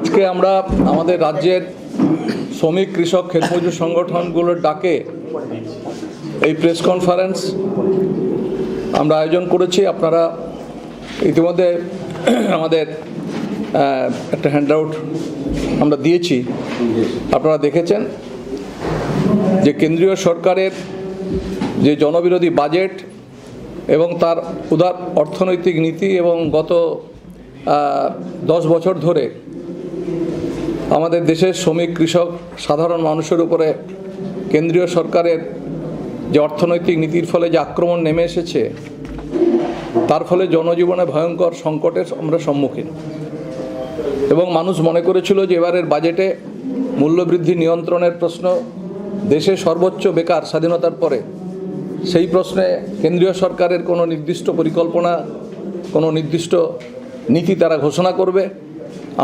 আজকে আমরা আমাদের রাজ্যের শ্রমিক, কৃষক ক্ষেতমজুর সংগঠনগুলোর ডাকে এই প্রেস কনফারেন্স আমরা আয়োজন করেছি। আপনারা ইতিমধ্যে আমাদের একটা হ্যান্ডআউট আমরা দিয়েছি। আপনারা দেখেছেন যে কেন্দ্রীয় সরকারের যে জনবিরোধী বাজেট এবং তার উদার অর্থনৈতিক নীতি এবং গত দশ বছর ধরে আমাদের দেশের শ্রমিক, কৃষক, সাধারণ মানুষের উপরে কেন্দ্রীয় সরকারের যে অর্থনৈতিক নীতির ফলে যে আক্রমণ নেমে এসেছে, তার ফলে জনজীবনে ভয়ঙ্কর সংকটের আমরা সম্মুখীন। এবং মানুষ মনে করেছিল যে এবারের বাজেটে মূল্যবৃদ্ধি নিয়ন্ত্রণের প্রশ্ন দেশে সর্বোচ্চ বেকার স্বাধীনতার পরে, সেই প্রশ্নে কেন্দ্রীয় সরকারের কোনো নির্দিষ্ট পরিকল্পনা, কোনো নির্দিষ্ট নীতি তারা ঘোষণা করবে।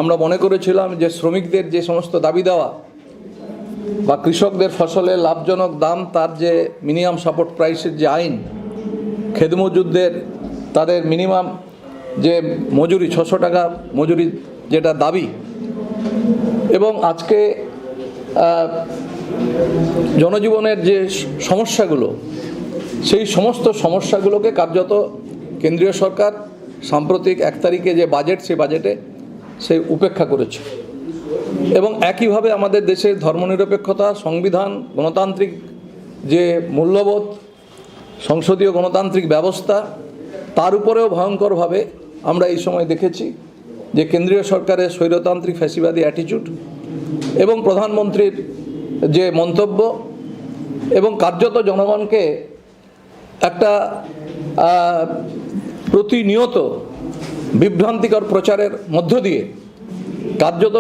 আমরা মনে করেছিলাম যে শ্রমিকদের যে সমস্ত দাবি দেওয়া বা কৃষকদের ফসলের লাভজনক দাম, তার যে মিনিমাম সাপোর্ট প্রাইসের যে আইন, খেদমজুরদের তাদের মিনিমাম যে মজুরি, ছশো টাকা মজুরি যেটা দাবি। এবং আজকে জনজীবনের যে সমস্যাগুলো, সেই সমস্ত সমস্যাগুলোকে কার্যত কেন্দ্রীয় সরকার সাম্প্রতিক এক তারিখে যে বাজেট, সেই বাজেটে সে উপেক্ষা করেছে। এবং একইভাবে আমাদের দেশের ধর্মনিরপেক্ষতা, সংবিধান, গণতান্ত্রিক যে মূল্যবোধ, সংসদীয় গণতান্ত্রিক ব্যবস্থা, তার উপরেও ভয়ঙ্করভাবে আমরা এই সময় দেখেছি যে কেন্দ্রীয় সরকারের স্বৈরতান্ত্রিক ফ্যাসিবাদী অ্যাটিচিউড এবং প্রধানমন্ত্রীর যে মন্তব্য এবং কার্যত জনগণকে একটা প্রতিনিয়ত বিভ্রান্তিকর প্রচারের মধ্য দিয়ে কার্যত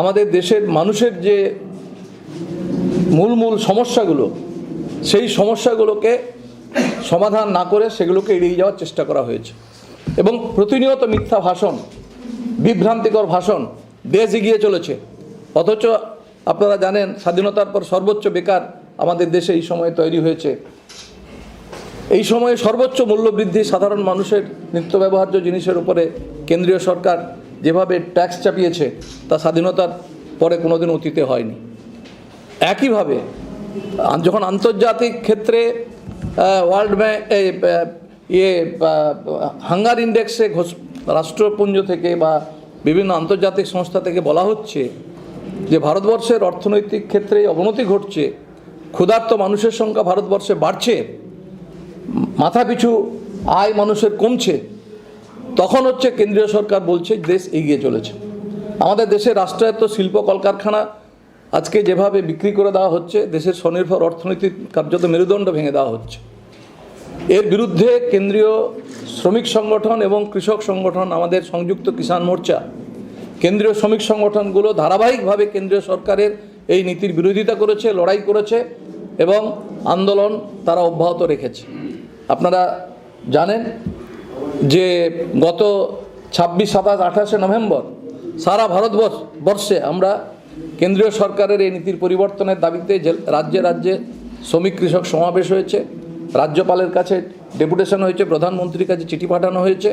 আমাদের দেশের মানুষের যে মূল মূল সমস্যাগুলো, সেই সমস্যাগুলোকে সমাধান না করে সেগুলোকে এড়িয়ে যাওয়ার চেষ্টা করা হয়েছে। এবং প্রতিনিয়ত মিথ্যা ভাষণ, বিভ্রান্তিকর ভাষণ দেশ এগিয়ে চলেছে। অথচ আপনারা জানেন, স্বাধীনতার পর সর্বোচ্চ বেকার আমাদের দেশে এই সময়ে তৈরি হয়েছে এই সময়ে সর্বোচ্চ মূল্যবৃদ্ধি সাধারণ মানুষের নিত্য ব্যবহার্য জিনিসের উপরে কেন্দ্রীয় সরকার যেভাবে ট্যাক্স চাপিয়েছে, তা স্বাধীনতার পরে কোনোদিন অতীতে হয়নি। একইভাবে যখন আন্তর্জাতিক ক্ষেত্রে ওয়ার্ল্ড ব্যাংক ইয়ে হাঙ্গার ইন্ডেক্সে ঘোষ রাষ্ট্রপুঞ্জ থেকে বা বিভিন্ন আন্তর্জাতিক সংস্থা থেকে বলা হচ্ছে যে ভারতবর্ষের অর্থনৈতিক ক্ষেত্রে অবনতি ঘটছে, ক্ষুধার্ত মানুষের সংখ্যা ভারতবর্ষে বাড়ছে। মাথাপিছু আয় মানুষের কমছে, তখন হচ্ছে কেন্দ্রীয় সরকার বলছে দেশ এগিয়ে চলেছে। আমাদের দেশে রাষ্ট্রায়ত্ত শিল্প কলকারখানা আজকে যেভাবে বিক্রি করে দেওয়া হচ্ছে, দেশের স্বনির্ভর অর্থনীতির কার্যত মেরুদণ্ড ভেঙে দেওয়া হচ্ছে। এর বিরুদ্ধে কেন্দ্রীয় শ্রমিক সংগঠন এবং কৃষক সংগঠন, আমাদের সংযুক্ত কিষাণ মোর্চা, কেন্দ্রীয় শ্রমিক সংগঠনগুলো ধারাবাহিকভাবে কেন্দ্রীয় সরকারের এই নীতির বিরোধিতা করেছে, লড়াই করেছে এবং আন্দোলন তারা অব্যাহত রেখেছে। আপনারা জানেন যে গত ছাব্বিশ, সাতাশ, আঠাশে নভেম্বর সারা ভারতবর্ষ, বর্ষে আমরা কেন্দ্রীয় সরকারের এই নীতির পরিবর্তনের দাবিতে রাজ্যে রাজ্যে শ্রমিক কৃষক সমাবেশ হয়েছে, রাজ্যপালের কাছে ডেপুটেশন হয়েছে, প্রধানমন্ত্রীর কাছে চিঠি পাঠানো হয়েছে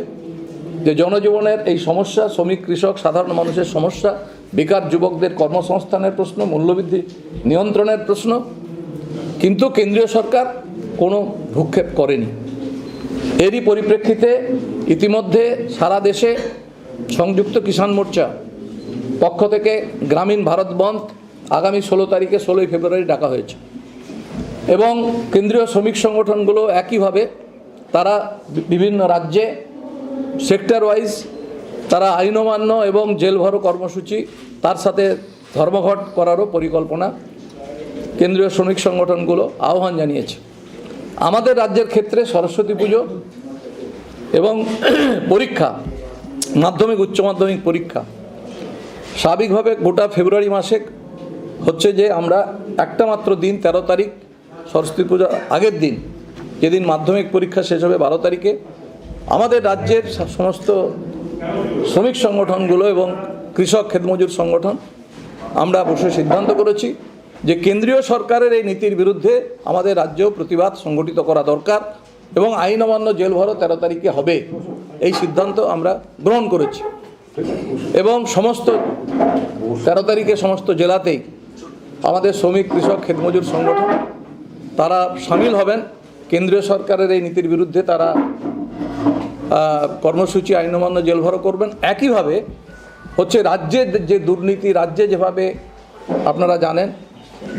যে জনজীবনের এই সমস্যা, শ্রমিক কৃষক, সাধারণ মানুষের সমস্যা, বেকার যুবকদের কর্মসংস্থানের প্রশ্ন, মূল্যবৃদ্ধি নিয়ন্ত্রণের প্রশ্ন। কিন্তু কেন্দ্রীয় সরকার কোনো ভূক্ষেপ করেনি। এরই পরিপ্রেক্ষিতে ইতিমধ্যে সারা দেশে সংযুক্ত কিষাণ মোর্চা পক্ষ থেকে গ্রামীণ ভারত বন্ধ আগামী ষোলো তারিখে ষোলোই ফেব্রুয়ারি ডাকা হয়েছে। এবং কেন্দ্রীয় শ্রমিক সংগঠনগুলো একইভাবে তারা বিভিন্ন রাজ্যে সেক্টর ওয়াইজ তারা আইন অমান্য এবং জেল ভরো কর্মসূচি তার সাথে ধর্মঘট করারও পরিকল্পনা কেন্দ্রীয় শ্রমিক সংগঠনগুলো আহ্বান জানিয়েছে। আমাদের রাজ্যের ক্ষেত্রে সরস্বতী পুজো এবং পরীক্ষা, মাধ্যমিক, উচ্চ মাধ্যমিক পরীক্ষা। স্বাভাবিকভাবে গোটা ফেব্রুয়ারি মাসে হচ্ছে যে আমরা একটা মাত্র দিন, তেরো তারিখ, সরস্বতী পূজার আগের দিন, যেদিন মাধ্যমিক পরীক্ষা শেষ হবে বারো তারিখে। আমাদের রাজ্যের সমস্ত শ্রমিক সংগঠনগুলো এবং কৃষক ক্ষেতমজুর সংগঠন, আমরা বসে সিদ্ধান্ত করেছি। যে কেন্দ্রীয় সরকারের এই নীতির বিরুদ্ধে আমাদের রাজ্যেও প্রতিবাদ সংগঠিত করা দরকার এবং আইন অমান্য জেল ভরো তেরো তারিখে হবে এই সিদ্ধান্ত আমরা গ্রহণ করেছি। এবং সমস্ত তেরো তারিখে সমস্ত জেলাতেই আমাদের শ্রমিক, কৃষক ক্ষেতমজুর সংগঠন, তারা সামিল হবেন। কেন্দ্রীয় সরকারের এই নীতির বিরুদ্ধে তারা কর্মসূচি আইন অমান্য জেলভরো করবেন। একইভাবে হচ্ছে রাজ্যের যে দুর্নীতি, রাজ্যে যেভাবে আপনারা জানেন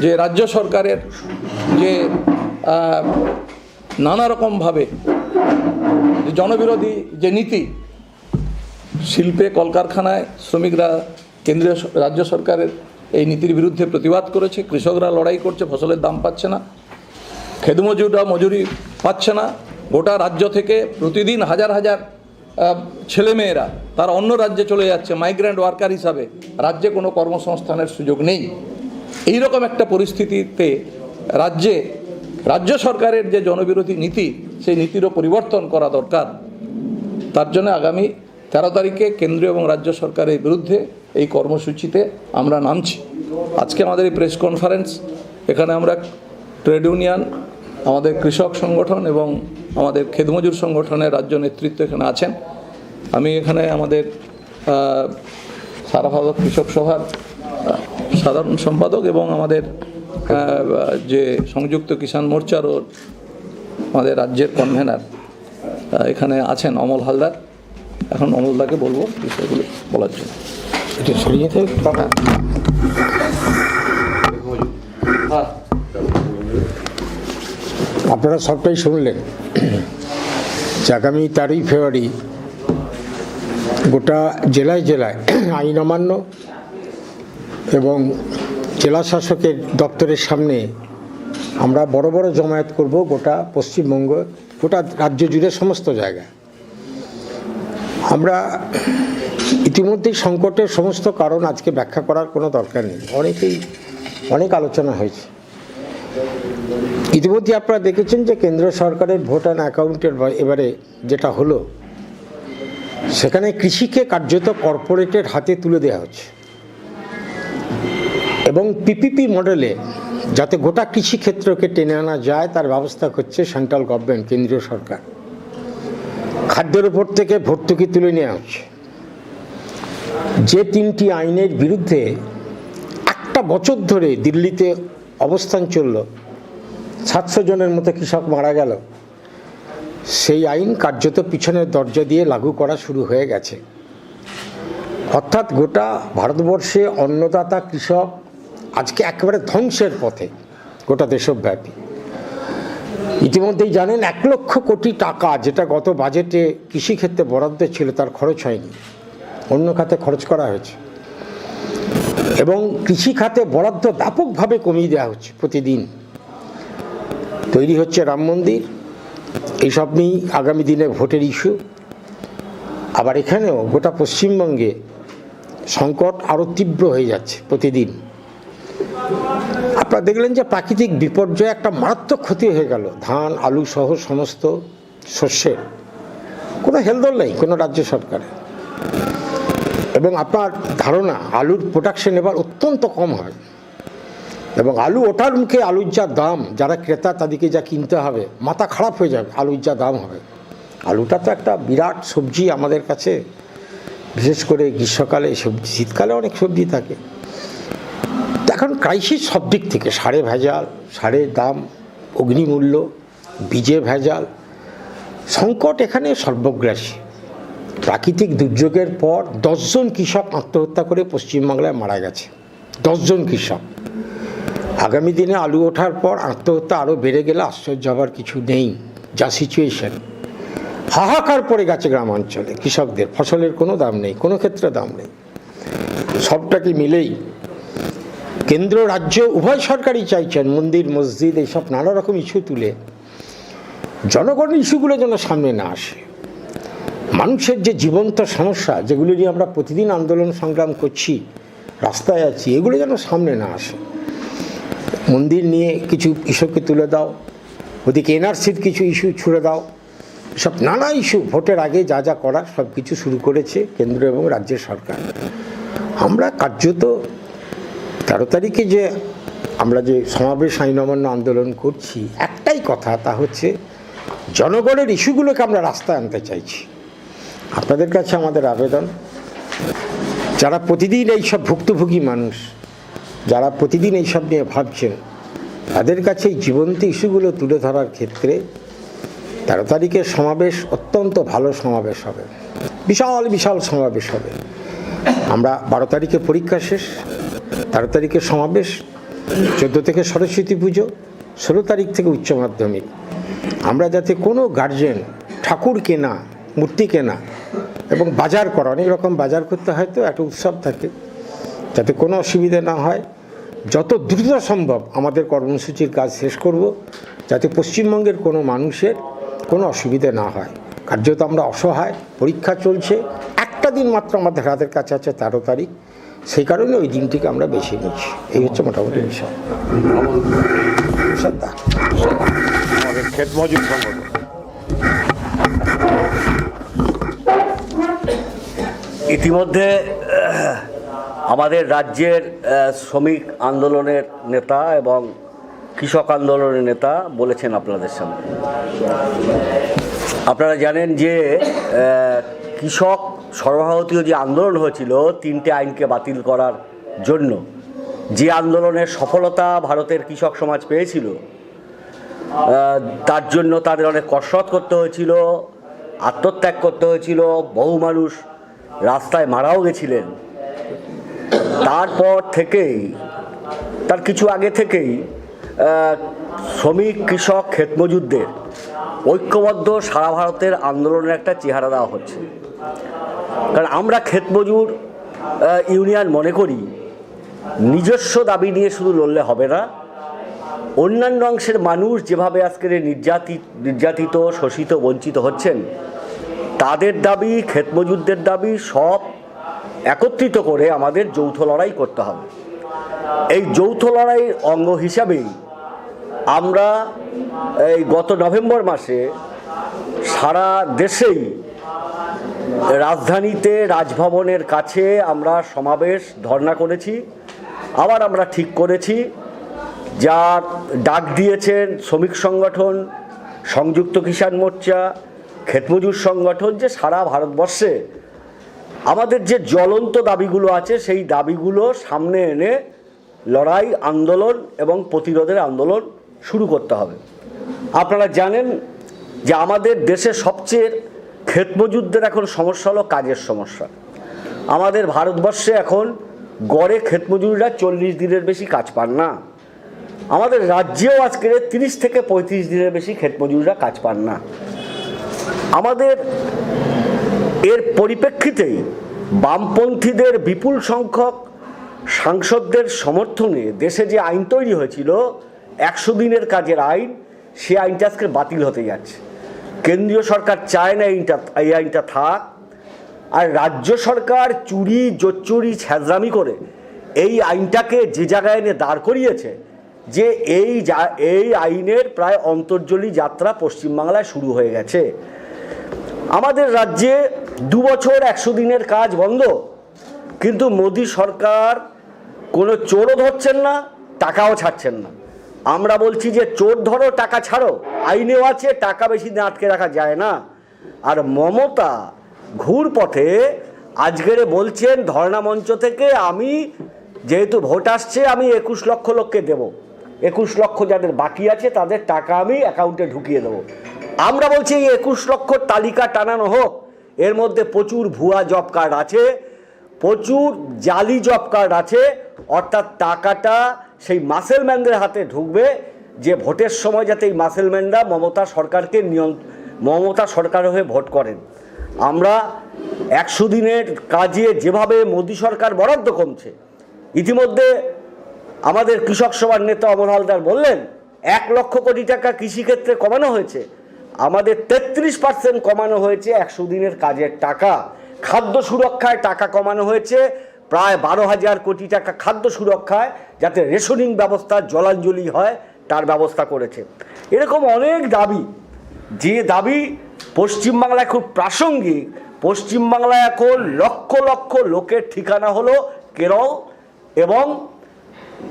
যে রাজ্য সরকারের যে নানা রকমভাবে জনবিরোধী যে নীতি, শিল্পে কলকারখানায় শ্রমিকরা কেন্দ্রীয় রাজ্য সরকারের এই নীতির বিরুদ্ধে প্রতিবাদ করেছে, কৃষকরা লড়াই করছে, ফসলের দাম পাচ্ছে না খেদমজুররা মজুরি পাচ্ছে না, গোটা রাজ্য থেকে প্রতিদিন হাজার হাজার ছেলেমেয়েরা তারা অন্য রাজ্যে চলে যাচ্ছে মাইগ্রেন্ট ওয়ার্কার হিসাবে। রাজ্যে কোনো কর্মসংস্থানের সুযোগ নেই। এই রকম একটা পরিস্থিতিতে রাজ্যে, রাজ্য সরকারের যে জনবিরোধী নীতি, সেই নীতিরও পরিবর্তন করা দরকার। তার জন্য আগামী তেরো তারিখে কেন্দ্রীয় এবং রাজ্য সরকারের বিরুদ্ধে এই কর্মসূচিতে আমরা নামছি। আজকে আমাদের এই প্রেস কনফারেন্স, এখানে আমরা ট্রেড ইউনিয়ন, আমাদের কৃষক সংগঠন এবং আমাদের খেদমজুর সংগঠনের রাজ্য নেতৃত্ব এখানে আছেন। আমি এখানে আমাদের সারা ভারত কৃষক সভার সাধারণ সম্পাদক এবং আমাদের যে সংযুক্ত কিষাণ মোর্চারও আমাদের রাজ্যের কনভেনার এখানে আছেন অমল হালদার। এখন অমলদাকে বলব বিষয়গুলো বলার জন্য। এটা সরিয়ে বাবা হ্যাঁ। আপনারা সবটাই শুনলেন। যে আগামী তেরোই ফেব্রুয়ারি গোটা জেলায় জেলায় আইন অমান্য এবং জেলা শাসকের দপ্তরের সামনে আমরা বড় বড় জমায়েত করব গোটা পশ্চিমবঙ্গ, গোটা রাজ্য জুড়ে সমস্ত জায়গা আমরা ইতিমধ্যেই সংকটের সমস্ত কারণ আজকে ব্যাখ্যা করার কোনো দরকার নেই। অনেকেই অনেক আলোচনা হয়েছে। ইতিমধ্যে আপনারা দেখেছেন যে কেন্দ্র সরকারের ভোট অ্যান্ড অ্যাকাউন্টের এবারে যেটা হলো, সেখানে কৃষিকে কার্যত কর্পোরেটের হাতে তুলে দেওয়া হচ্ছে। এবং পিপিপি মডেলে যাতে গোটা কৃষি ক্ষেত্রকে টেনে আনা যায়, তার ব্যবস্থা করছে সেন্ট্রাল গভর্নমেন্ট, কেন্দ্রীয় সরকার। খাদ্যের উপর থেকে ভর্তুকি তুলে নেওয়া হচ্ছে। যে তিনটি আইনের বিরুদ্ধে একটা বছর ধরে দিল্লিতে অবস্থান চলল, সাতশো জনের মতো কৃষক মারা গেল, সেই আইন কার্যত পিছনের দরজা দিয়ে লাগু করা শুরু হয়ে গেছে। অর্থাৎ গোটা ভারতবর্ষে অন্নদাতা কৃষক আজকে একেবারে ধ্বংসের পথে গোটা দেশব্যাপী। ইতিমধ্যেই জানেন এক লক্ষ কোটি টাকা যেটা গত বাজেটে কৃষিক্ষেত্রে বরাদ্দ ছিল তার খরচ হয়নি। অন্য খাতে খরচ করা হয়েছে। এবং কৃষি খাতে বরাদ্দ ব্যাপকভাবে কমিয়ে দেওয়া হচ্ছে প্রতিদিন। তৈরি হচ্ছে রাম মন্দির। এইসব নিয়েই আগামী দিনে ভোটের ইস্যু। আবার এখানেও গোটা পশ্চিমবঙ্গে সংকট আরও তীব্র হয়ে যাচ্ছে প্রতিদিন। আপনারা দেখলেন যে প্রাকৃতিক বিপর্যয় একটা মারাত্মক ক্ষতি হয়ে গেল। ধান, আলু সহ সমস্ত শস্যের কোনো হেলদোল নেই, কোনো রাজ্য সরকারের। এবং আপনার ধারণা, আলুর প্রোডাকশন এবার অত্যন্ত কম হয়। এবং আলু ওঠার মুখে আলুর যা দাম, যারা ক্রেতা, তাদেরকে যা কিনতে হবে, মাথা খারাপ হয়ে যাবে, আলুর যা দাম হবে। আলুটা তো একটা বিরাট সবজি আমাদের কাছে। বিশেষ করে গ্রীষ্মকালে সবজি, শীতকালে অনেক সবজি থাকে। এখন ক্রাইসিস সব দিক থেকে। সারে ভেজাল সারের দাম, অগ্নিমূল্য, বীজে ভেজাল। সংকট এখানে সর্বগ্রাসী। প্রাকৃতিক দুর্যোগের পর দশজন কৃষক আত্মহত্যা করে পশ্চিমবাংলায় মারা গেছে। দশজন কৃষক। আগামী দিনে আলু ওঠার পর আত্মহত্যা আরও বেড়ে গেলে আশ্চর্য হওয়ার কিছু নেই। যা সিচুয়েশন হাহাকার পড়ে গেছে গ্রামাঞ্চলে। কৃষকদের ফসলের কোনো দাম নেই, কোনো ক্ষেত্রে দাম নেই। সবটাকে মিলেই? কেন্দ্র, রাজ্য, উভয় সরকারই চাইছেন মন্দির, মসজিদ, এইসব নানা রকম ইস্যু তুলে। জনগণের ইস্যুগুলো যেন সামনে না আসে। মানুষের যে জীবন্ত সমস্যা, যেগুলো নিয়ে আমরা প্রতিদিন আন্দোলন সংগ্রাম করছি, রাস্তায় আছি, এগুলো যেন সামনে না আসে। মন্দির নিয়ে কিছু ইস্যুকে তুলে দাও, ওদিকে এনআরসির কিছু ইস্যু ছুড়ে দাও। সব নানা ইস্যু, ভোটের আগে যা যা করার সব কিছু শুরু করেছে কেন্দ্র এবং রাজ্যের সরকার। আমরা কার্যত তেরো তারিখে যে আমরা যে সমাবেশ আইন অমান্য আন্দোলন করছি, একটাই কথা তা হচ্ছে জনগণের ইস্যুগুলোকে আমরা রাস্তায় আনতে চাইছি। আপনাদের কাছে আমাদের আবেদন, যারা প্রতিদিন এইসব ভুক্তভোগী মানুষ, যারা প্রতিদিন এইসব নিয়ে ভাবছেন, তাদের কাছে এই জীবন্ত ইস্যুগুলো তুলে ধরার ক্ষেত্রে তেরো তারিখের সমাবেশ অত্যন্ত ভালো সমাবেশ হবে। বিশাল বিশাল সমাবেশ হবে। আমরা বারো তারিখে পরীক্ষা শেষ। তেরো তারিখে সমাবেশ, চোদ্দ থেকে সরস্বতী পুজো, ষোলো তারিখ থেকে উচ্চ মাধ্যমিক। আমরা যাতে কোনো গার্জেন ঠাকুর কেনা, মূর্তি কেনা এবং বাজার করা, অনেক রকম বাজার করতে হয় তো, একটা উৎসব থাকে, যাতে কোনো অসুবিধা না হয়। যত দ্রুত সম্ভব আমাদের কর্মসূচির কাজ শেষ করব, যাতে পশ্চিমবঙ্গের কোনো মানুষের কোনো অসুবিধা না হয়। কার্যত আমরা অসহায়, পরীক্ষা চলছে, একটা দিন মাত্র আমাদের হাতের কাছে আছে তেরো তারিখ। সেই কারণে ওই দিনটিকে আমরা বেছে নিচ্ছি। এই হচ্ছে মোটামুটি বিষয়। আমাদের ইতিমধ্যে আমাদের রাজ্যের শ্রমিক আন্দোলনের নেতা এবং কৃষক আন্দোলনের নেতা বলেছেন আপনাদের সামনে। আপনারা জানেন যে কৃষক সর্বভারতীয় যে আন্দোলন হয়েছিল, তিনটে আইনকে বাতিল করার জন্য, যে আন্দোলনের সফলতা ভারতের কৃষক সমাজ পেয়েছিল তার জন্য তাদের অনেক কসরত করতে হয়েছিল, আত্মত্যাগ করতে হয়েছিল, বহু মানুষ রাস্তায় মারাও গেছিলেন। তারপর থেকেই, তার কিছু আগে থেকেই শ্রমিক কৃষক ক্ষেতমজুরদের ঐক্যবদ্ধ সারা ভারতের আন্দোলনের একটা চেহারা দেওয়া হচ্ছে। কারণ আমরা ক্ষেতমজুর ইউনিয়ন মনে করি, নিজস্ব দাবি নিয়ে শুধু লড়লে হবে না। অন্যান্য অংশের মানুষ যেভাবে আজকের নির্যাতিত নির্যাতিত, শোষিত, বঞ্চিত হচ্ছেন, তাদের দাবি ক্ষেতমজুরদের দাবি সব একত্রিত করে আমাদের যৌথ লড়াই করতে হবে। এই যৌথ লড়াইয়ের অঙ্গ হিসাবেই আমরা এই গত নভেম্বর মাসে সারা দেশেই রাজধানীতে রাজভবনের কাছে আমরা সমাবেশ ধর্ণা করেছি। আবার আমরা ঠিক করেছি যার ডাক দিয়েছেন শ্রমিক সংগঠন, সংযুক্ত কিষাণ মোর্চা, ক্ষেতমজুর সংগঠন, যে সারা ভারতবর্ষে আমাদের যে জ্বলন্ত দাবিগুলো আছে, সেই দাবিগুলো সামনে এনে লড়াই, আন্দোলন এবং প্রতিরোধের আন্দোলন শুরু করতে হবে। আপনারা জানেন যে আমাদের দেশে সবচেয়ে ক্ষেতমজুরদের এখন সমস্যা হলো কাজের সমস্যা। আমাদের ভারতবর্ষে এখন গড়ে ক্ষেতমজুরিরা চল্লিশ দিনের বেশি কাজ পান না। আমাদের রাজ্যেও আজকে তিরিশ থেকে পঁয়ত্রিশ দিনের বেশি ক্ষেতমজুরিরা কাজ পান না। আমাদের এর পরিপ্রেক্ষিতেই বামপন্থীদের বিপুল সংখ্যক সাংসদদের সমর্থনে দেশে যে আইন তৈরি হয়েছিল, একশো দিনের কাজের আইন, সে আইনটা আজকে বাতিল হতে যাচ্ছে। কেন্দ্রীয় সরকার চায় না এইটা এই আইনটা থাক, আর রাজ্য সরকার চুরি, জোচ্চুরি ছ্যাজরামি করে এই আইনটাকে যে জায়গায় এনে দাঁড় করিয়েছে, যে এই এই আইনের প্রায় অন্তর্জলী যাত্রা পশ্চিমবাংলায় শুরু হয়ে গেছে। আমাদের রাজ্যে দু বছর একশো দিনের কাজ বন্ধ, কিন্তু মোদী সরকার কোনো চোরও ধরছেন না, টাকাও ছাড়ছেন না। আমরা বলছি যে চোর ধরো, টাকা ছাড়ো। আইনেও আছে, টাকা বেশি দিন আটকে রাখা যায় না। আর মমতা ঘুর পথে আজকের বলছেন, ধর্ণা মঞ্চ থেকে আমি যেহেতু ভোট আসছে, আমি একুশ লক্ষ লোককে দেব। একুশ লক্ষ যাদের বাকি আছে, তাদের টাকা আমি অ্যাকাউন্টে ঢুকিয়ে দেবো। আমরা বলছি এই একুশ লক্ষ তালিকা টানানো হোক। এর মধ্যে প্রচুর ভুয়া জব কার্ড আছে, প্রচুর জালি জব কার্ড আছে অর্থাৎ টাকাটা সেই মাসেলম্যানদের হাতে ঢুকবে যে ভোটের সময় যাতে এই মাসেলম্যানরা মমতা সরকারকে নিয়ন, মমতা সরকার হয়ে ভোট করেন। আমরা একশো দিনের কাজে যেভাবে মোদী সরকার বরাদ্দ কমছে, ইতিমধ্যে আমাদের কৃষক সভার নেতা অমর হালদার বললেন, এক লক্ষ কোটি টাকা কৃষিক্ষেত্রে কমানো হয়েছে। আমাদের তেত্রিশ পার্সেন্ট কমানো হয়েছে একশো দিনের কাজের টাকা। খাদ্য সুরক্ষায় টাকা কমানো হয়েছে। প্রায় বারো হাজার কোটি টাকা খাদ্য সুরক্ষায় যাতে রেশনিং ব্যবস্থা জলাঞ্জলি হয়, তার ব্যবস্থা করেছে। এরকম অনেক দাবি। যে দাবি পশ্চিমবাংলায় খুব প্রাসঙ্গিক। পশ্চিমবাংলায় এখন লক্ষ লক্ষ লোকের ঠিকানা হলো কেরল এবং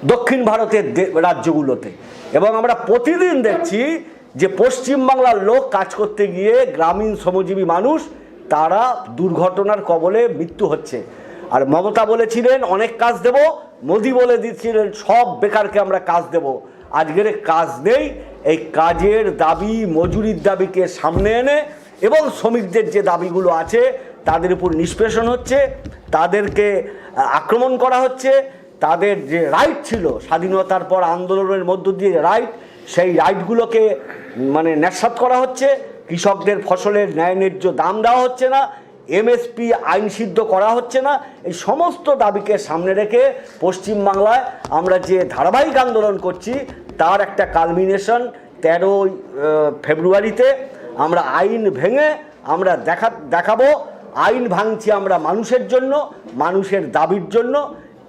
দক্ষিণ ভারতের রাজ্যগুলোতে। এবং আমরা প্রতিদিন দেখছি যে পশ্চিমবাংলার লোক কাজ করতে গিয়ে গ্রামীণ শ্রমজীবী মানুষ, তারা দুর্ঘটনার কবলে মৃত্যু হচ্ছে। আর মমতা বলেছিলেন, অনেক কাজ দেব। মোদি বলে দিচ্ছিলেন, সব বেকারকে আমরা কাজ দেব। আজকের কাজ নেই, এই কাজের দাবি মজুরির দাবিকে সামনে এনে এবং শ্রমিকদের যে দাবিগুলো আছে, তাদের উপর নিষ্পেষণ হচ্ছে, তাদেরকে আক্রমণ করা হচ্ছে, তাদের যে রাইট ছিল, স্বাধীনতার পর আন্দোলনের মধ্য দিয়ে রাইট সেই রাইটগুলোকে মানে ন্যাসাত করা হচ্ছে, কৃষকদের ফসলের ন্যায় ন্যায্য দাম দেওয়া হচ্ছে না এমএসপি আইন সিদ্ধ করা হচ্ছে না। এই সমস্ত দাবিকে সামনে রেখে পশ্চিমবাংলায় আমরা যে ধারাবাহিক আন্দোলন করছি, তার একটা কালমিনেশন তেরোই ফেব্রুয়ারিতে আমরা আইন ভেঙে আমরা দেখা, দেখাবো। আইন ভাঙছি আমরা মানুষের জন্য, মানুষের দাবির জন্য।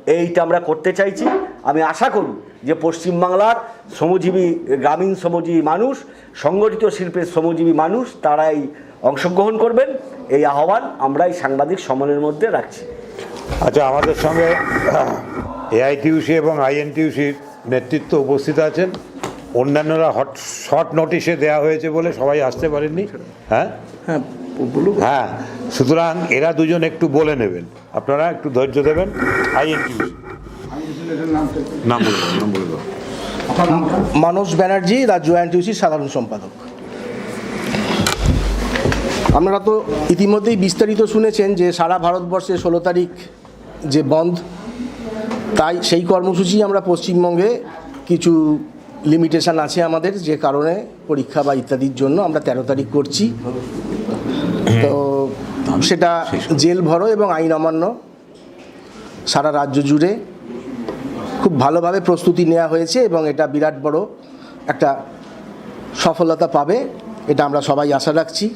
এইটা আমরা করতে চাইছি। আমি আশা করি যে পশ্চিমবাংলার শ্রমজীবী, গ্রামীণ শ্রমজীবী মানুষ, সংগঠিত শিল্পের শ্রমজীবী মানুষ, তারাই অংশগ্রহণ করবেন। এই আহ্বান আমরা এই সাংবাদিক সম্মেলনের মধ্যে রাখছি। আচ্ছা আমাদের সঙ্গে এআইটিউসি এবং আইএনটিউসির নেতৃত্ব উপস্থিত আছেন। অন্যান্যরা হট শর্ট নোটিশে দেওয়া হয়েছে বলে সবাই আসতে পারেননি। হ্যাঁ? হ্যাঁ বলুন। হ্যাঁ সুতরাং এরা দুজন একটু বলে নেবেন। আপনারা একটু ধৈর্য দেবেন আইএনটিউসি। নাম বলে দাও, নাম বলে মানস ব্যানার্জি রাজ্য এনটিউসির সাধারণ সম্পাদক। আপনারা তো ইতিমধ্যেই বিস্তারিত শুনেছেন যে সারা ভারতবর্ষে ষোলো তারিখ যে বন্ধ, তাই সেই কর্মসূচি আমরা পশ্চিমবঙ্গে কিছু লিমিটেশন আছে আমাদের যে কারণে পরীক্ষা বা ইত্যাদির জন্য আমরা তেরো তারিখ করছি। তো সেটা জেল ভরো এবং আইন অমান্য সারা রাজ্য জুড়ে খুব ভালোভাবে প্রস্তুতি নেওয়া হয়েছে এবং এটা বিরাট বড় একটা সফলতা পাবে, এটা আমরা সবাই আশা রাখছি।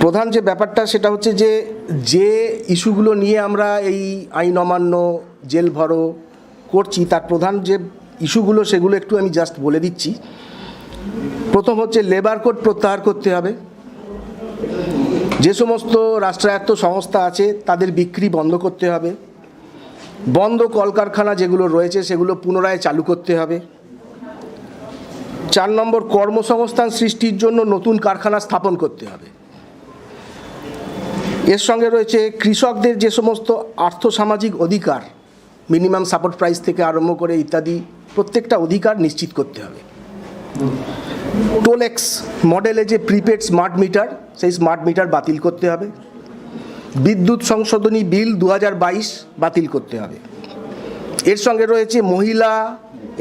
প্রধান যে ব্যাপারটা সেটা হচ্ছে যে যে ইস্যুগুলো নিয়ে আমরা এই আইন অমান্য, জেল ভরো করছি, তার প্রধান যে ইস্যুগুলো সেগুলো একটু আমি জাস্ট বলে দিচ্ছি। প্রথম হচ্ছে লেবার কোড প্রত্যাহার করতে হবে। যে সমস্ত রাষ্ট্রায়ত্ত সংস্থা আছে, তাদের বিক্রি বন্ধ করতে হবে। বন্ধ কলকারখানা যেগুলো রয়েছে, সেগুলো পুনরায় চালু করতে হবে। চার নম্বর কর্মসংস্থান সৃষ্টির জন্য নতুন কারখানা স্থাপন করতে হবে। এর সঙ্গে রয়েছে কৃষকদের যে সমস্ত আর্থসামাজিক অধিকার মিনিমাম সাপোর্ট প্রাইস থেকে আরম্ভ করে ইত্যাদি, প্রত্যেকটা অধিকার নিশ্চিত করতে হবে। টোলেক্স মডেলে যে প্রিপেড স্মার্ট মিটার সেই স্মার্ট মিটার বাতিল করতে হবে। বিদ্যুৎ সংশোধনী বিল দু হাজার বাইশ বাতিল করতে হবে। এর সঙ্গে রয়েছে মহিলা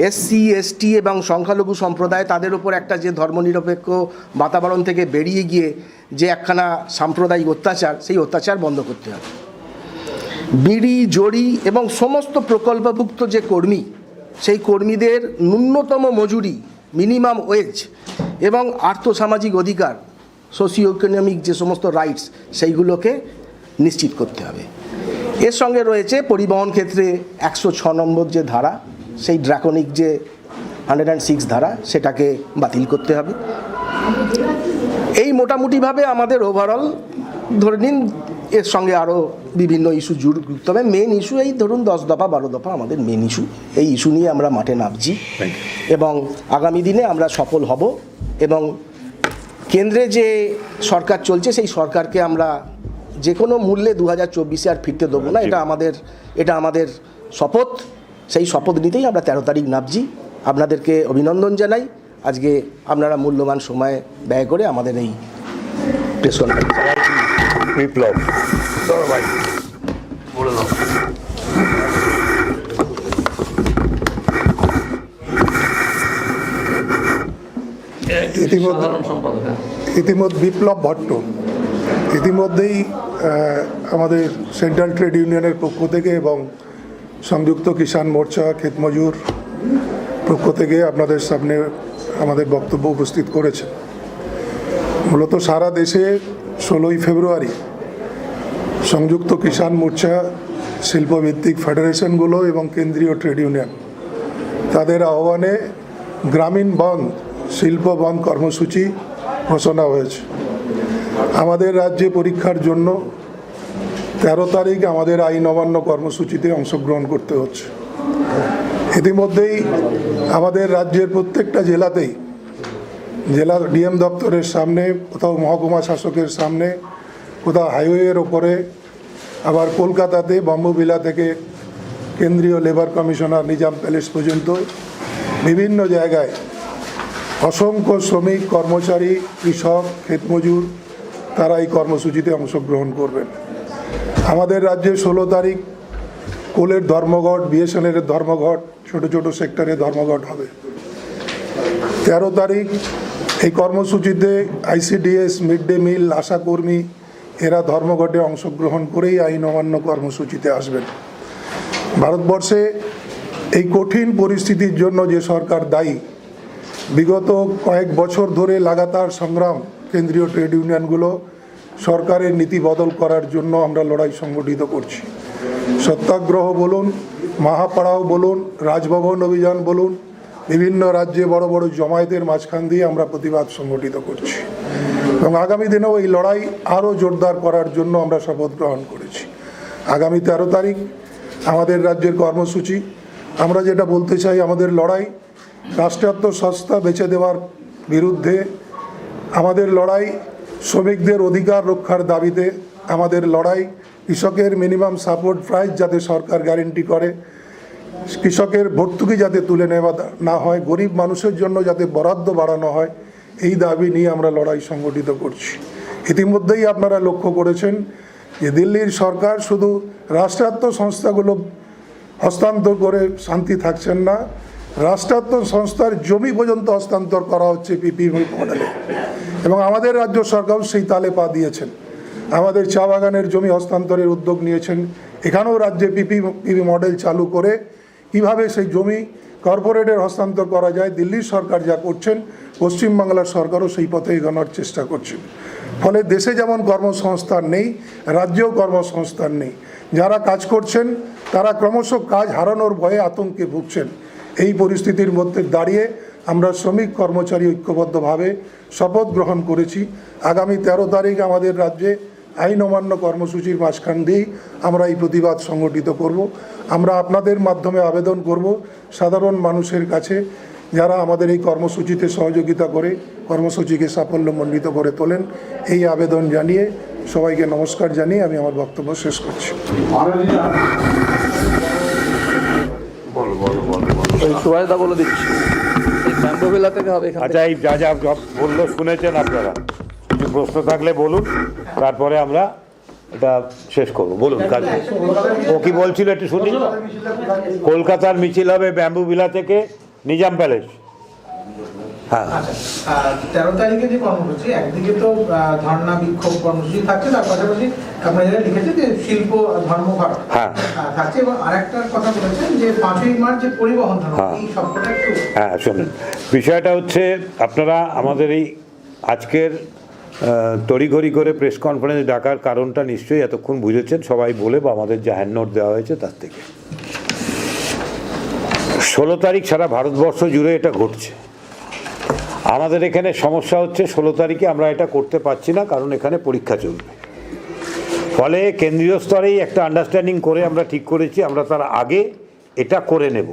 এসসি এসটি এবং সংখ্যালঘু সম্প্রদায় তাদের উপর একটা যে ধর্মনিরপেক্ষ বাতাবরণ থেকে বেরিয়ে গিয়ে যে একখানা সাম্প্রদায়িক অত্যাচার, সেই অত্যাচার বন্ধ করতে হবে। বিড়ি, জড়ি এবং সমস্ত প্রকল্পভুক্ত যে কর্মী, সেই কর্মীদের ন্যূনতম মজুরি, মিনিমাম ওয়েজ এবং আর্থসামাজিক অধিকার সোশিও ইকোনমিক যে সমস্ত রাইটস সেইগুলোকে নিশ্চিত করতে হবে। এর সঙ্গে রয়েছে পরিবহন ক্ষেত্রে একশো ছ নম্বর যে ধারা সেই ড্রাকনিক যে হান্ড্রেড অ্যান্ড সিক্স ধারা সেটাকে বাতিল করতে হবে। এই মোটামুটিভাবে আমাদের ওভারঅল ধরে নিন এর সঙ্গে আরও বিভিন্ন ইস্যু যুক্ত হবে। মেন ইস্যু এই ধরুন দশ দফা বারো দফা আমাদের মেন ইস্যু এই ইস্যু নিয়ে আমরা মাঠে নামছি। এবং আগামী দিনে আমরা সফল হব এবং কেন্দ্রে যে সরকার চলছে সেই সরকারকে আমরা যে কোনো মূল্যে দু হাজার চব্বিশে আর ফিরতে দেবো না। এটা আমাদের এটা আমাদের শপথ। সেই শপথ নিতেই আমরা তেরো তারিখ নামছি। আপনাদেরকে অভিনন্দন জানাই। আজকে আপনারা মূল্যবান সময় ব্যয় করে আমাদের এই প্রেস কনফারেন্স বিপ্লব ভাই। ইতিমধ্যে হ্যাঁ। ইতিমধ্যে বিপ্লব ভট্ট। ইতিমধ্যেই আমাদের সেন্ট্রাল ট্রেড ইউনিয়নের পক্ষ থেকে এবং সংযুক্ত কিষাণ মোর্চা ক্ষেতমজুর পক্ষ থেকে আপনাদের সামনে আমাদের বক্তব্য উপস্থিত করেছে মূলত সারা দেশে ষোলোই ফেব্রুয়ারি সংযুক্ত কিষাণ মোর্চা, শিল্পভিত্তিক ফেডারেশনগুলো এবং কেন্দ্রীয় ট্রেড ইউনিয়ন, তাদের আহ্বানে গ্রামীণ বন্ধ শিল্প বন্ধ কর্মসূচি ঘোষণা হয়েছে। আমাদের রাজ্যে পরীক্ষার জন্য তেরো তারিখ আমাদের আইন অমান্য কর্মসূচিতে অংশগ্রহণ করতে হচ্ছে। ইতিমধ্যেই আমাদের রাজ্যের প্রত্যেকটা জেলাতেই, জেলা ডিএম দপ্তরের সামনে, কোথাও মহকুমা শাসকের সামনে, কোথাও হাইওয়ের ওপরে, আবার কলকাতাতে বম্ববিলা থেকে কেন্দ্রীয় লেবার কমিশনার নিজাম প্যালেস পর্যন্ত বিভিন্ন জায়গায় অসংখ্য শ্রমিক, কর্মচারী, কৃষক, ক্ষেতমজুর, তারা এই কর্মসূচিতে অংশগ্রহণ করবেন। আমাদের রাজ্যে ষোলো তারিখ কোলের ধর্মঘট বিএসএনএলের ধর্মঘট, ছোট ছোট সেক্টরে ধর্মঘট হবে। তেরো তারিখ এই কর্মসূচিতে আইসিডিএস, মিড ডে মিল, আশাকর্মী, এরা ধর্মঘটে অংশগ্রহণ করেই আইন অমান্য কর্মসূচিতে আসবেন। ভারতবর্ষে এই কঠিন পরিস্থিতির জন্য যে সরকার দায়ী, বিগত কয়েক বছর ধরে লাগাতার সংগ্রাম কেন্দ্রীয় ট্রেড ইউনিয়নগুলো সরকারের নীতি বদল করার জন্য আমরা লড়াই সংগঠিত করছি। সত্যাগ্রহ বলুন, মহাপাড়াও বলুন, রাজভবন অভিযান বলুন, বিভিন্ন রাজ্যে বড় বড় জমায়েতের মাঝখান দিয়ে আমরা প্রতিবাদ সংগঠিত করছি। এবং আগামী দিনেও এই লড়াই আরও জোরদার করার জন্য আমরা শপথ গ্রহণ করেছি। আগামী তেরো তারিখ আমাদের রাজ্যের কর্মসূচি। আমরা যেটা বলতে চাই, আমাদের লড়াই রাষ্ট্রায়ত্ত সংস্থা বেছে দেওয়ার বিরুদ্ধে আমাদের লড়াই শ্রমিকদের অধিকার রক্ষার দাবিতে আমাদের লড়াই, কৃষকের মিনিমাম সাপোর্ট প্রাইস যাতে সরকার গ্যারেন্টি করে, কৃষকের ভর্তুকি যাতে তুলে নেওয়া না হয়, গরিব মানুষের জন্য যাতে বরাদ্দ বাড়ানো হয়, এই দাবি নিয়ে আমরা লড়াই সংগঠিত করছি। ইতিমধ্যেই আপনারা লক্ষ্য করেছেন যে দিল্লির সরকার শুধু রাষ্ট্রায়ত্ত সংস্থাগুলো হস্তান্তর করে শান্তি থাকছেন না, রাষ্ট্রায়ত্ত সংস্থার জমি পর্যন্ত হস্তান্তর করা হচ্ছে পিপি মডেলে। এবং আমাদের রাজ্য সরকারও সেই তালে পা দিয়েছেন। আমাদের চা বাগানের জমি হস্তান্তরের উদ্যোগ নিয়েছেন। এখানেও রাজ্যে পিপি পিপি মডেল চালু করে কীভাবে সেই জমি কর্পোরেটের হস্তান্তর করা যায়, দিল্লির সরকার যা করছেন, পশ্চিমবাংলার সরকারও সেই পথে এগোনোর চেষ্টা করছেন। ফলে দেশে যেমন কর্মসংস্থান নেই, রাজ্যেও কর্মসংস্থান নেই। যারা কাজ করছেন, তারা ক্রমশ কাজ হারানোর ভয়ে আতঙ্কে ভুগছেন। এই পরিস্থিতির মধ্যে দাঁড়িয়ে আমরা শ্রমিক কর্মচারী ঐক্যবদ্ধভাবে শপথ গ্রহণ করেছি। আগামী তেরো তারিখ আমাদের রাজ্যে আইন অমান্য কর্মসূচির মাঝখান দিয়েই আমরা এই প্রতিবাদ সংগঠিত করব। আমরা আপনাদের মাধ্যমে আবেদন করব সাধারণ মানুষের কাছে যারা আমাদের এই কর্মসূচিতে সহযোগিতা করে কর্মসূচিকে সাফল্যমণ্ডিত করে তোলেন। এই আবেদন জানিয়ে সবাইকে নমস্কার জানিয়ে আমি আমার বক্তব্য শেষ করছি। ওই সুভাষদা বলে দিচ্ছি। এই থেকে হবে এখান আচ্ছা এই যা যা বলল শুনেছেন আপনারা? কিছু প্রশ্ন থাকলে বলুন তারপরে আমরা এটা শেষ করব। বলুন কাজ। ও কি বলছিল একটু শুনি? কলকাতার মিছিল হবে ব্যাম্বু বিলা থেকে নিজাম প্যালেস। হ্যাঁ তেরো তারিখে যে কর্মসূচি একদিকে তো ধর্ণা বিক্ষোভ কর্মসূচি থাকছে তার পাশাপাশি আপনারা যেটা লিখেছে যে শিল্প ধর্মঘট হ্যাঁ। থাকছে। এবং আরেকটা কথা বলেছেন যে পাঁচই মার্চ যে পরিবহন হ্যাঁ। এই সবকটা একটু হ্যাঁ শুনুন। বিষয়টা হচ্ছে আপনারা আমাদের এই আজকের তড়িঘড়ি করে প্রেস কনফারেন্স ডাকার কারণটা নিশ্চয়ই এতক্ষণ বুঝেছেন। সবাই বলে বা আমাদের যে হ্যান্ড নোট দেওয়া হয়েছে তার থেকে। ষোলো তারিখ সারা ভারতবর্ষ জুড়ে এটা ঘটছে। আমাদের এখানে সমস্যা হচ্ছে ষোলো তারিখে আমরা এটা করতে পারছি না, কারণ এখানে পরীক্ষা চলবে। ফলে কেন্দ্রীয় স্তরেই একটা আন্ডারস্ট্যান্ডিং করে আমরা ঠিক করেছি, আমরা তার আগে এটা করে নেব।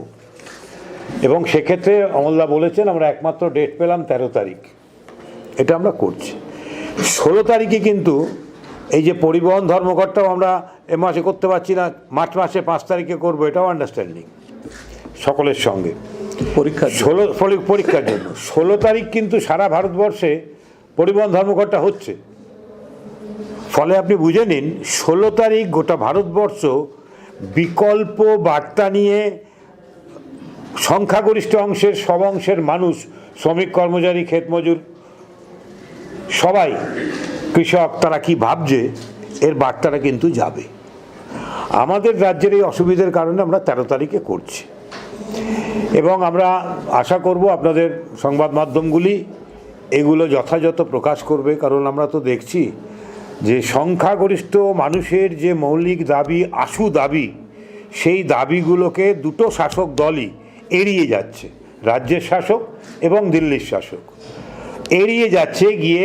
এবং সেক্ষেত্রে অমলদা বলেছেন, আমরা একমাত্র ডেট পেলাম তেরো তারিখ। এটা আমরা করছি। ষোলো তারিখে কিন্তু এই যে পরিবহন ধর্মঘটটাও আমরা এ মাসে করতে পারছি না, মার্চ মাসে পাঁচ তারিখে করব, এটাও আন্ডারস্ট্যান্ডিং সকলের সঙ্গে। পরীক্ষা ষোলো পরীক্ষার জন্য। ষোলো তারিখ কিন্তু সারা ভারতবর্ষে পরিবহন ধর্মঘটটা হচ্ছে। ফলে আপনি বুঝে নিন, ষোলো তারিখ গোটা ভারতবর্ষ বিকল্প বার্তা নিয়ে সংখ্যাগরিষ্ঠ অংশের সব অংশের মানুষ, শ্রমিক, কর্মচারী, ক্ষেতমজুর, সবাই, কৃষক, তারা কি ভাবছে, এর বার্তাটা কিন্তু যাবে। আমাদের রাজ্যের এই অসুবিধার কারণে আমরা তেরো তারিখে করছি। এবং আমরা আশা করব আপনাদের সংবাদ মাধ্যমগুলি এগুলো যথাযথ প্রকাশ করবে, কারণ আমরা তো দেখছি যে সংখ্যাগরিষ্ঠ মানুষের যে মৌলিক দাবি, আশু দাবি, সেই দাবিগুলোকে দুটো শাসক দলই এড়িয়ে যাচ্ছে, রাজ্যের শাসক এবং দিল্লির শাসক। এড়িয়ে যাচ্ছে গিয়ে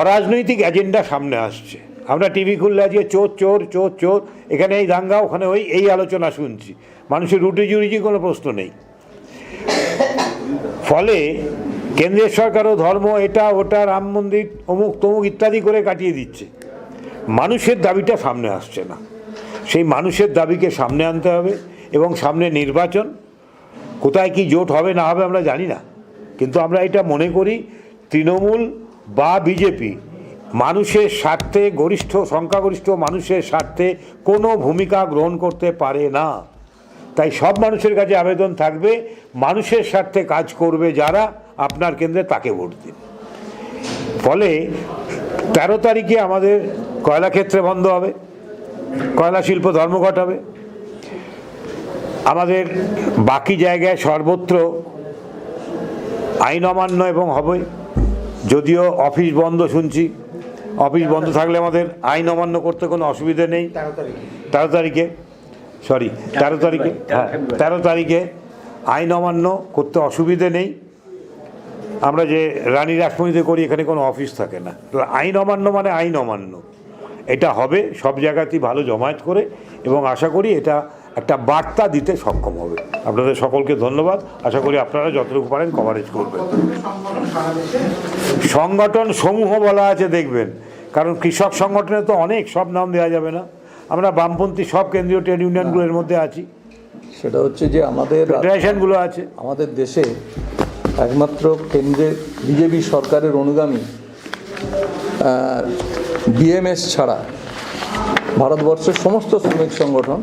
অরাজনৈতিক এজেন্ডা সামনে আসছে। আমরা টিভি খুললে আজকে চোর চোর চোর চোর, এখানে এই দাঙ্গা, ওখানে ওই, এই আলোচনা শুনছি। মানুষের রুটি জুড়িজি কোনো প্রশ্ন নেই। ফলে কেন্দ্রের সরকারও ধর্ম, এটা, ওটা, রাম মন্দির, অমুক তমুক ইত্যাদি করে কাটিয়ে দিচ্ছে। মানুষের দাবিটা সামনে আসছে না। সেই মানুষের দাবিকে সামনে আনতে হবে এবং সামনে নির্বাচন। কোথায় কি জোট হবে না হবে আমরা জানি না। কিন্তু আমরা এটা মনে করি, তৃণমূল বা বিজেপি মানুষের স্বার্থে, গরিষ্ঠ, সংখ্যাগরিষ্ঠ মানুষের স্বার্থে কোনো ভূমিকা গ্রহণ করতে পারে না। তাই সব মানুষের কাছে আবেদন থাকবে মানুষের স্বার্থে কাজ করবে যারা আপনার কেন্দ্রে তাকে ভোট দিন ফলে তেরো তারিখে আমাদের কয়লা ক্ষেত্রে বন্ধ হবে কয়লা শিল্প ধর্মঘট হবে। আমাদের বাকি জায়গায় সর্বত্র আইন অমান্য এবং হবে। যদিও অফিস বন্ধ শুনছি অফিস বন্ধ থাকলে আমাদের আইন অমান্য করতে কোনো অসুবিধে নেই। তেরো তারিখে। সরি তেরো তারিখে হ্যাঁ তেরো তারিখে আইন অমান্য করতে অসুবিধে নেই। আমরা যে রানী রাসমণিতে করি, এখানে কোনো অফিস থাকে না। আইন অমান্য মানে আইন অমান্য। এটা হবে, সব জায়গাতেই ভালো জমায়েত করে, এবং আশা করি এটা একটা বার্তা দিতে সক্ষম হবে। আপনাদের সকলকে ধন্যবাদ। আশা করি আপনারা যতটুকু পারেন কভারেজ করবেন। সংগঠন সমূহ বলা আছে, দেখবেন। কারণ কৃষক সংগঠনে তো অনেক সব নাম দেওয়া যাবে না। আমরা বামপন্থী সব কেন্দ্রীয় ট্রেড ইউনিয়নগুলোর মধ্যে আছি। সেটা হচ্ছে যে আমাদের ফেডারেশনগুলো আছে। আমাদের দেশে একমাত্র কেন্দ্রে বিজেপি সরকারের অনুগামী বিএমএস ছাড়া ভারতবর্ষের সমস্ত শ্রমিক সংগঠন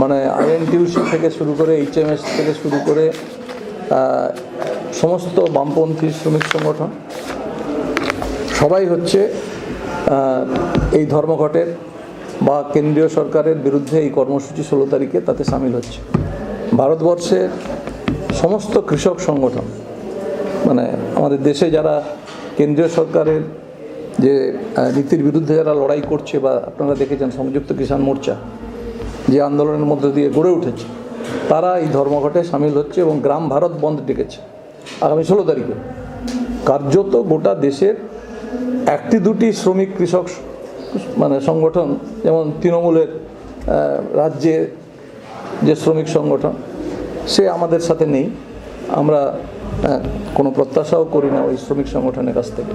মানে আইএনটিউসি থেকে শুরু করে এইচএমএস থেকে শুরু করে সমস্ত বামপন্থী শ্রমিক সংগঠন সবাই হচ্ছে এই ধর্মঘটের বা কেন্দ্রীয় সরকারের বিরুদ্ধে এই কর্মসূচি ষোলো তারিখে তাতে সামিল হচ্ছে। ভারতবর্ষের সমস্ত কৃষক সংগঠন মানে আমাদের দেশে যারা কেন্দ্রীয় সরকারের যে নীতির বিরুদ্ধে যারা লড়াই করছে বা আপনারা দেখেছেন সংযুক্ত কিষাণ মোর্চা যে আন্দোলনের মধ্যে দিয়ে গড়ে উঠেছে, তারা এই ধর্মঘটে সামিল হচ্ছে এবং গ্রাম ভারত বন্ধ ডেকেছে আগামী ষোলো তারিখে। কার্যত গোটা দেশের একটি দুটি শ্রমিক কৃষক মানে সংগঠন, যেমন তৃণমূলের রাজ্যে যে শ্রমিক সংগঠন, সে আমাদের সাথে নেই। আমরা কোনো প্রত্যাশাও করি না ওই শ্রমিক সংগঠনের কাছ থেকে।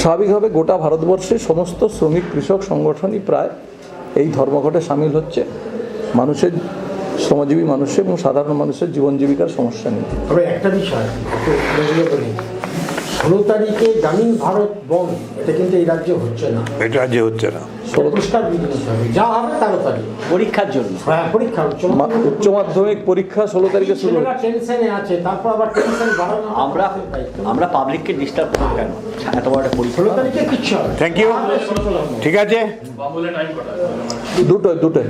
স্বাভাবিকভাবে গোটা ভারতবর্ষে সমস্ত শ্রমিক কৃষক সংগঠনই প্রায় এই ধর্মঘটে সামিল হচ্ছে। মানুষের, শ্রমজীবী মানুষের এবং সাধারণ মানুষের জীবন জীবিকার সমস্যা নেই। তবে একটা বিষয় ষোলো তারিখে গ্রামীণ ভারত বন্ধ। এটা কিন্তু এই রাজ্যে হচ্ছে না। এটা যে হচ্ছে না। হবে। যা হবে তেরো তারিখ পরীক্ষার জন্য। হ্যাঁ পরীক্ষা উচ্চ মা- মাধ্যমিক পরীক্ষা। ষোলো তারিখে শুরু। টেনশনে আছে তারপর আবার টেনশন বাড়ানো আমরা আমরা পাবলিককে ডিস্টার্ব করব কেন? এত বড় একটা পরীক্ষা। ষোলো তারিখে কিচ্ছু হবে থ্যাংক ইউ ঠিক আছে? দুটোই দুটোই